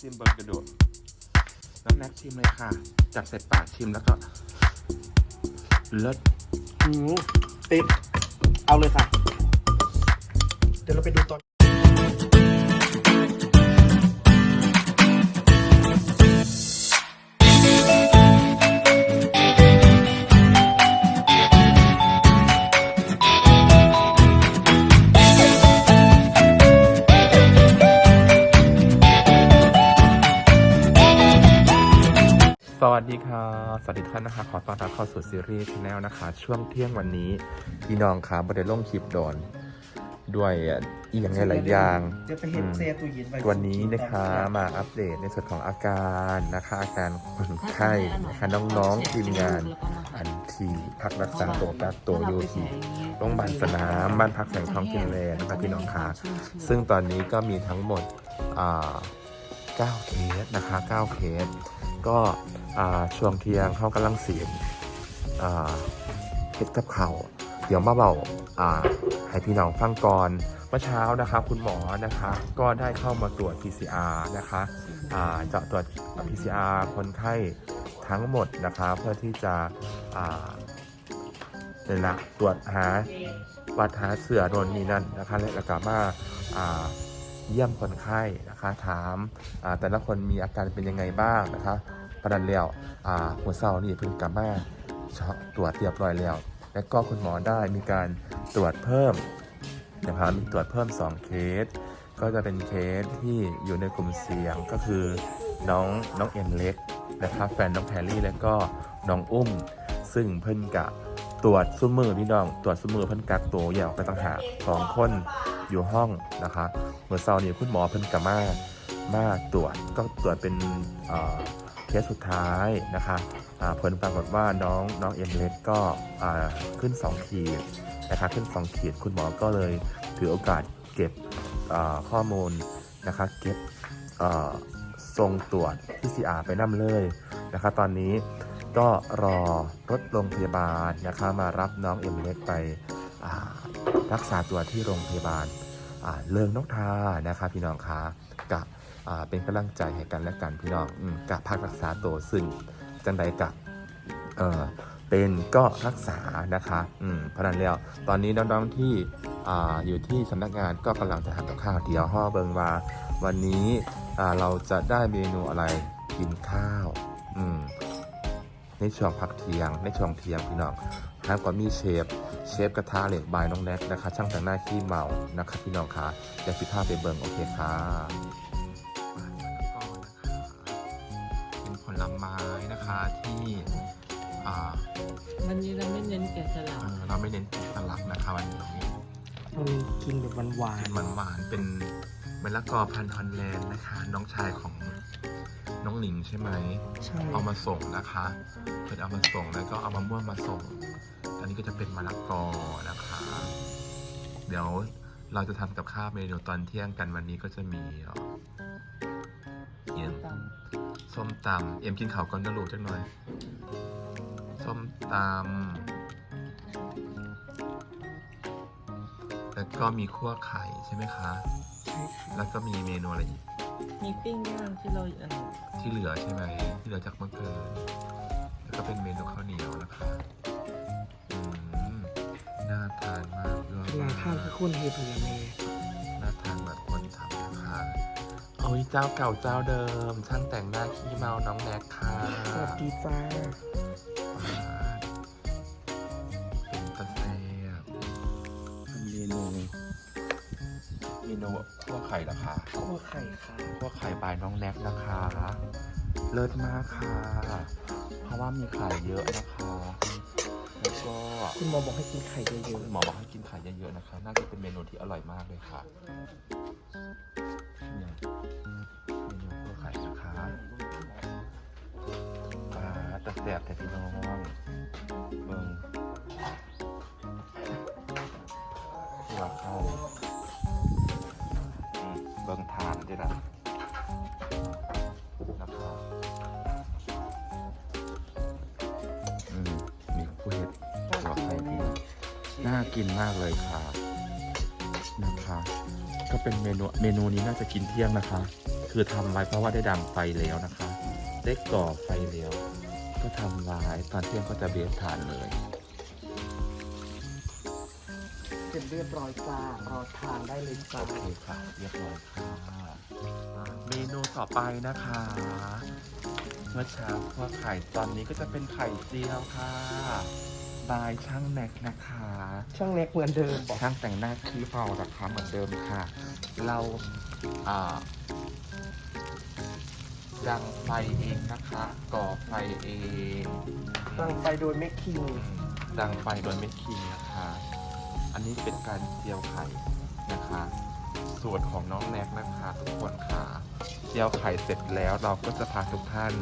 ชิมเบิร์กระโดดน้องแน็กชิมเลยค่ะ จับใส่ปากชิมแล้วก็เลิศหูติดเอาเลยค่ะ เดี๋ยวเราไปดูตอน ทุกท่านนะคะ ขอต้อนรับเข้าสู่ซีรีส์ชแนลนะคะ ช่วงเที่ยงวันนี้พี่น้องค่ะบไดลงคลิปโดน ด้วยอีกอย่างหลายๆอย่างเดี๋ยวไปเห็นเซตุยินไปวันนี้นะคะมาอัปเดตในส่วนของอาการนะคะ อาการคนไข้นะคะน้องๆทีมงานอันทีพักรักษาตัวกักตัวอยู่ที่โรงพยาบาลสนามบ้านพักแสงทองกินแลนด์นะคะพี่น้องค่ะซึ่งตอนนี้ก็มีทั้งหมดอ่า9เคสนะคะ9เคส ก็ช่วงเที่ยงเขากำลังเสียงเฮ็ดกับเขาเดี๋ยวมาเบาอ่าให้พี่น้องฟังก่อนเมื่อเช้านะคะคุณหมอนะคะก็ได้เข้ามาตรวจ PCR นะคะเจาะตรวจ PCR คนไข้ทั้งหมดนะคะเพื่อที่จะเนี่ยนะตรวจหาวัดหาเสือโดนนี่นั่นนะคะและแล้วก็มาา เยี่ยมคนไข้นะคะ ถามแต่ละคนมีอาการเป็นยังไงบ้างนะคะประดันแล้วหัวเศร้านี่เพิ่งกลับมาตรวจเรียบร้อยแล้ว และก็คุณหมอได้มีการตรวจเพิ่มนะครับมีตรวจเพิ่ม 2 เคส ก็จะเป็นเคสที่อยู่ในกลุ่มเสี่ยงก็คือน้องน้องเอ็นเล็กนะครับแฟนน้องแพรรี่และก็น้องอุ้ม ซึ่งเพิ่นกะ ตรวจซุ้มมือพี่น้อง ตรวจซุ้มมือเพิ่นกักตัวแยกออกไปต่างหากสองคนอยู่ห้องนะคะเมื่อเช้านี้คุณหมอเพิ่นกะมามาตรวจก็ตรวจเป็นเคสสุดท้ายนะคะผลปรากฏว่าน้องน้องเอ็นเล็กก็ขึ้น 2 ขีดนะคะขึ้น 2 ขีดคุณหมอก็เลยถือโอกาสเก็บข้อมูลนะคะเก็บอ่าส่งตรวจ PCR ไปนั่เลยนะคะตอนนี้ ก็รอรถโรงพยาบาลนะคะมารับน้องเอ็มเล็กไปรักษาตัวที่โรงพยาบาลาเลิงนกทานะคะพี่น้องคะกับเป็นกำลังใจให้กันและกันพี่น้องอกับพักรักษาตัวซึ่งจังใดกับเเป็นก็รักษานะคะอืมเพราะนั้นแล้วตอนนี้น้องๆที่อ่าอยู่ที่สำนักงานก็กำลังจะทำกับข้าวเดี๋ยวห่อเบิงว่าวันนี้อ่าเราจะได้เมนูอะไรกินข้าวอืม ในช่วงพักเที่ยง ในช่วงเที่ยงพี่น้องห้ามก็มีเชฟ เชฟกระทะเหล็กบายน้องแน็กนะคะ ช่างแต่งหน้าขี้เมานะคะพี่น้องคะอย่าสิพาไปเบิ่งโอเคค่ะเป็นผลไม้นะคะที่อ่าวันนี้เราไม่เน้นแกะสลัเอ่กอเราไม่เน้นสลักนะคะวันนี้มันกินแบบหวานเป็นมันหวานๆเป็นมะละกอพันธุ์ฮอลแลนด์นะคะ น้องชายของ น้องหนิงใช่ไหมๆใช่เอามาส่งนะคะเพิ่นเอามาส่งแล้วก็เอามะม่วงมาส่ง อันนี้ก็จะเป็นมะละกอนะคะ เดี๋ยวเราจะทำกับข้าวเมนูตอนเที่ยงกันวันนี้ก็จะมีเอ่อเอ็มตส้มตำเอ็มกินข้าวก่อนนะลูกจักหน่อย ส้มตำแล้วก็มีคั่วไข่ใช่ไหมคะใช่ค่ะแล้วก็มีเมนูอะไรอีกำ มีปิ้งย่างที่เราอันที่เหลือใช่ไหมที่เหลือจากเมื่อคืนแล้วก็เป็นเมนูข้าวเหนียวนะคะอืมน่าทานมากด้วยลาข้าวคือคุณเฮตุยาเมน่าทานแบบคนทำนะคะโอ้ยเจ้าเก่าเจ้าเดิมช่างแต่งหน้าขี้เมาน้องแน็กค่ะ สวัสดีจ้า คั่วไข่นะคะคั่วไข่ค่ะคั่วไข่บายน้องแน็กนะคะ เลิศมากค่ะ เพราะว่ามีไข่เยอะนะคะ แล้วก็คุณหมอบอกให้กินไข่เยอะคุณหมอบอกให้กินไข่เยอะๆนะคะ น่าจะเป็นเมนูที่อร่อยมากเลยค่ะเนี่ยเมนูคั่วไข่นะคะปลาตะแสบแต่พี่น้องเบิ่งคั่วเข้าอืม เบิ่งทานด้วยนะนะคะอืมมีผู้เห็ดๆคั่วไข่ดีน่ากินมากเลยค่ะนะคะก็เป็นเมนูเมนูนี้น่าจะกินเที่ยงนะคะ คือทำไว้เพราะว่าได้ดังไฟแล้วนะคะ ได้ก่อไฟแล้ว ก็ทำไว้ตอนเที่ยงก็จะเบสฐานเลย สร็จเรียบร้อยจ้ารอทานได้เลยจ้าโอเคค่ะ เรียบร้อยค่ะ เมนูต่อไปนะคะ เมื่อเช้าพวกไข่ตอนนี้ก็จะเป็นไข่เจียวค่ะ บายช่างแน็กนะคะ ช่างเล็กเหมือนเดิมบอกช่างแต่งหน้าคีเปานะคะเหมือนเดิมค่ะ เราอ่าดังไฟเองนะคะ ก่อไฟเอง ตั้งไปโดยไม่คิง ดังไฟโดยไม่คิงนะคะ อันนี้เป็นการเจียวไข่นะคะ ส่วนของน้องแน็กนะคะทุกคนค่ะเจียวไข่เสร็จแล้วเราก็จะพาทุกท่าน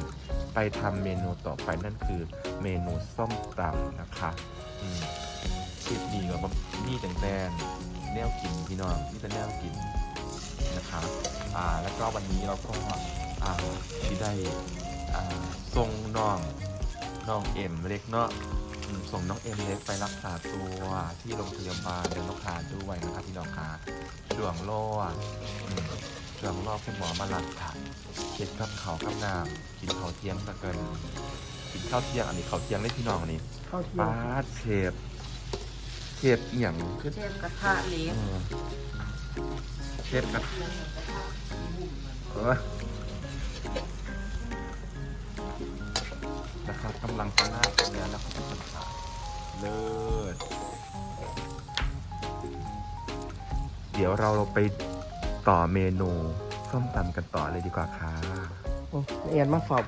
ไปทำเมนูต่อไปนั่นคือเมนูส้มตำนะคะคลิปนี้ก็มีแต่แดนแนวกินพี่น้องนี่จะแนวกินนะคะอ่าแล้วก็วันนี้เราก็อ่าที่ได้อ่าส่งน้องน้องเอ็มเล็กเนาะ ส่งน้องเอ็มเล็กไปรักษาตัวที่โรงพยาบาลเดนนกทานด้วยนะครับพี่น้องคะช่วงโล่อืมช่วงโล่คุณหมอมาลัดค่ะเช็ดกับเขาวกับน้ำกินข้าวเที่ยงตะเกินกินข้าวเที่ยงอันนี้ข้าวเที่ยงได้พี่น้องอันนี้ข้าวเที่ยป้างดเชฟเชฟเอียงคือเชฟกระทะเล็กเออเชฟกันเออนะ ดี๋ยวเราไปต่อเมนูส้มตำกันต่อเลยดีกว่าค่ะเอียนมาฝอบ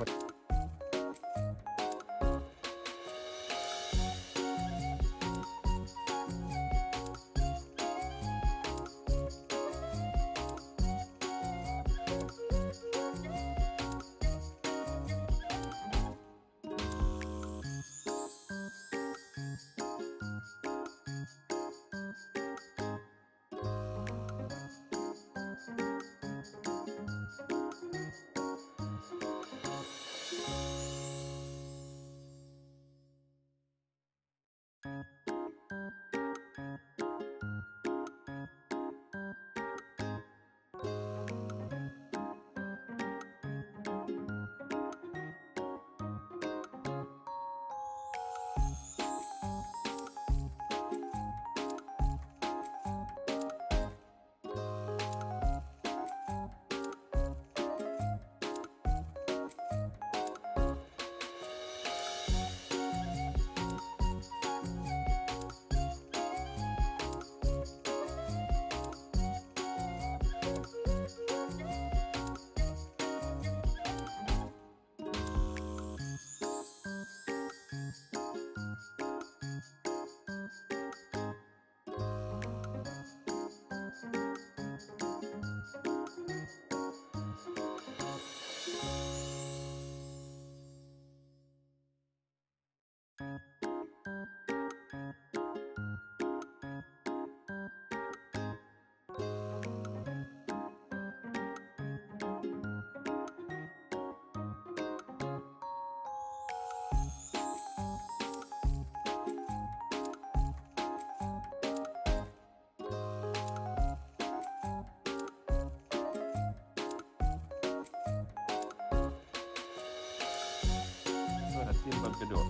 ชิมบนกระโดด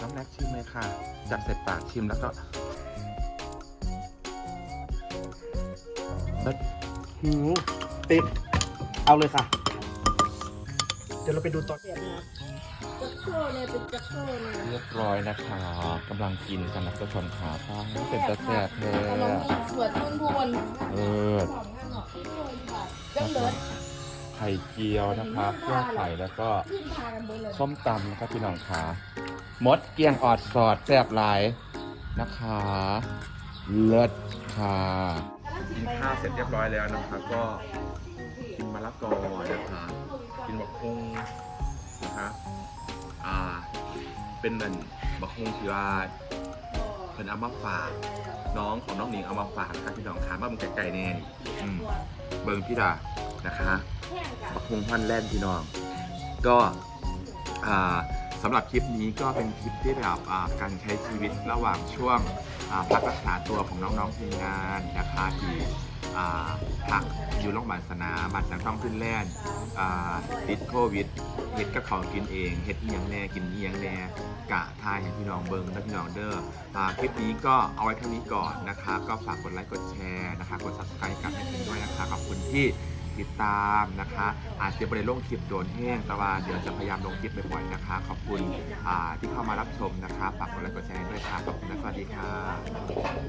น้องแน็กชิมเลยค่ะ จับใส่ปากชิมแล้วก็เบิดหืมติด เอาเลยค่ะ เดี๋ยวเราไปดูตอน เสียบนะจักโซ่เนี่ยเป็นจักโซ่เนี่ยเรียบร้อยนะคะกำลังกินกันนะทุกคนขาป้าเป็นตะแซ่บเลยกำลังมีสวดมนต์ทวนเออจังเลิศ ไข่เจียวนะคะเครื่องไข่แล้วก็ขึ้นพากันเบนเลยส้มตำนะครับพี่น้องขามดเกียงออดสอดแซ่บหลายนะคะเลิศค่ะกินข้าวเสร็จเรียบร้อยแล้วนะคะ ก็กินมะละกอนะคะกินบักฮุงนะคะอ่า เป็นเหมือนบักฮุงที่ว่าเพิ่นเอามาฝาก น้องของน้องหนิงเอามาฝากนะคะพี่น้องขามาเบิ่งไก่ๆแน่นี่อืมเบิ่งพี่ดา นะคะบักฮงพันแล่นพี่น้อง ก็สำหรับคลิปนี้ก็เป็นคลิปที่แบบการใช้ชีวิตระหว่างช่วงพักรักษาตัวของน้องๆทีมงานนะคะที่พักอยู่โรงพยาบาลสนามบัตรสังท่องขึ้นแล่นติดโควิดเฮ็ดกับเขากินเองเฮ็ดอียงแน่กินอียงแน่กะทายให้พี่น้องเบิงและพี่น้องเด้อคลิปนี้ก็เอาไว้เท่านี้ก่อนนะคะ ก็ฝากกดไลค์กดแชร์นะคะ กด subscribe กันให้กันด้วยนะคะขอบคุณที่ ติดตามนะคะ อาจจะไม่ได้ลงคลิปโดนแห้งแต่ว่าเดี๋ยวจะพยายามลงคลิปบ่อยๆนะคะ ขอบคุณที่เข้ามารับชมนะคะฝากกดไลค์กดแชร์ด้วยค่ะขอบคุณและสวัสดีค่ะ